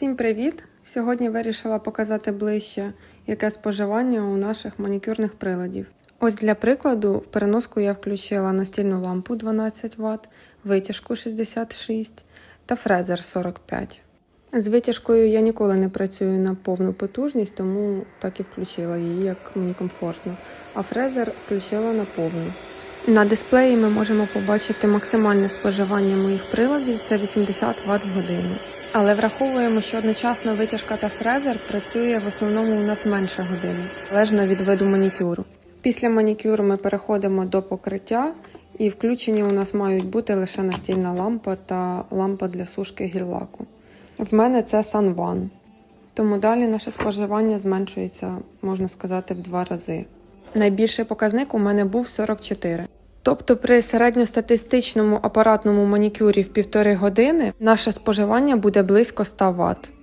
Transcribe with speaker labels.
Speaker 1: Всім привіт! Сьогодні вирішила показати ближче, яке споживання у наших манікюрних приладів. Ось для прикладу, в переноску я включила настільну лампу 12 Вт, витяжку 66 та фрезер 45. З витяжкою я ніколи не працюю на повну потужність, тому так і включила її, як мені комфортно. А фрезер включила на повну. На дисплеї ми можемо побачити максимальне споживання моїх приладів це 80 Вт в годину. Але враховуємо, що одночасно витяжка та фрезер працює в основному у нас менше години, залежно від виду манікюру. Після манікюру ми переходимо до покриття, і включені у нас мають бути лише настільна лампа та лампа для сушки гіль-лаку. В мене це Sun Тому далі наше споживання зменшується, можна сказати, в два рази. Найбільший показник у мене був 44. Тобто при середньостатистичному апаратному манікюрі в півтори години наше споживання буде близько 100 Вт.